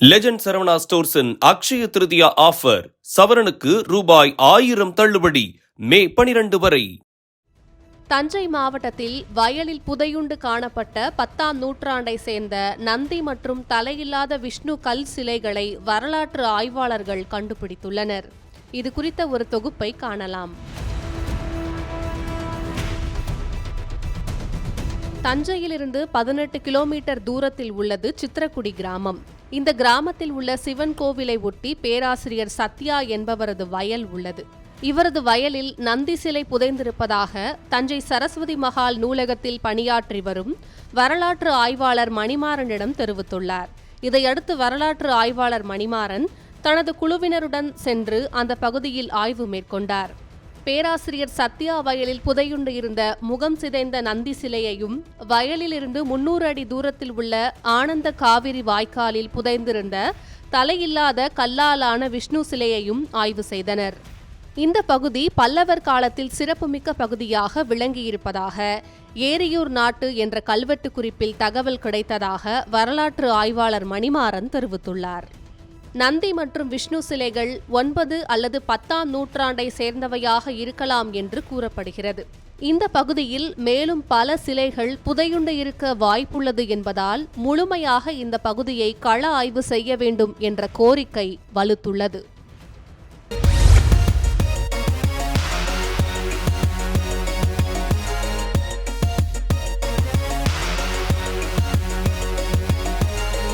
Legend Saravana ஸ்டோர்ஸின் Akshaya Tritiya offer சவரனுக்கு ரூபாய் ஆயிரம் தள்ளுபடி மே பனிரெண்டு வரை. தஞ்சை மாவட்டத்தில் வயலில் புதையுண்டு காணப்பட்ட பத்தாம் நூற்றாண்டை சேர்ந்த நந்தி மற்றும் தலையில்லாத விஷ்ணு கல் சிலைகளை வரலாற்று ஆய்வாளர்கள் கண்டுபிடித்துள்ளனர். இது குறித்த ஒரு தொகுப்பை காணலாம். தஞ்சையிலிருந்து பதினெட்டு கிலோமீட்டர் தூரத்தில் உள்ளது சித்திரக்குடி கிராமம். இந்த கிராமத்தில் உள்ள சிவன் கோவிலை ஒட்டி பேராசிரியர் சத்யா என்பவரது வயல் உள்ளது. இவரது வயலில் நந்தி சிலை புதைந்திருப்பதாக தஞ்சை சரஸ்வதி மகால் நூலகத்தில் பணியாற்றி வரும் வரலாற்று ஆய்வாளர் மணிமாறனிடம் தெரிவித்துள்ளார். இதையடுத்து வரலாற்று ஆய்வாளர் மணிமாறன் தனது குழுவினருடன் சென்று அந்த பகுதியில் ஆய்வு மேற்கொண்டார். பேராசிரியர் சத்யா வயலில் புதையுண்டு இருந்த முகம் சிதைந்த நந்தி சிலையையும் வயலிலிருந்து முன்னூறு அடி தூரத்தில் உள்ள ஆனந்த காவிரி வாய்க்காலில் புதைந்திருந்த தலையில்லாத கல்லாலான விஷ்ணு சிலையையும் ஆய்வு செய்தனர். இந்த பகுதி பல்லவர் காலத்தில் சிறப்புமிக்க பகுதியாக விளங்கியிருப்பதாக ஏரியூர் நாட்டு என்ற கல்வெட்டு குறிப்பில் தகவல் கிடைத்ததாக வரலாற்று ஆய்வாளர் மணிமாறன் தெரிவித்துள்ளார். நந்தி மற்றும் விஷ்ணு சிலைகள் ஒன்பது அல்லது பத்தாம் நூற்றாண்டை சேர்ந்தவையாக இருக்கலாம் என்று கூறப்படுகிறது. இந்த பகுதியில் மேலும் பல சிலைகள் புதையுண்டு இருக்க வாய்ப்புள்ளது என்பதால் முழுமையாக இந்த பகுதியை கள ஆய்வு செய்ய வேண்டும் என்ற கோரிக்கை வலுத்துள்ளது.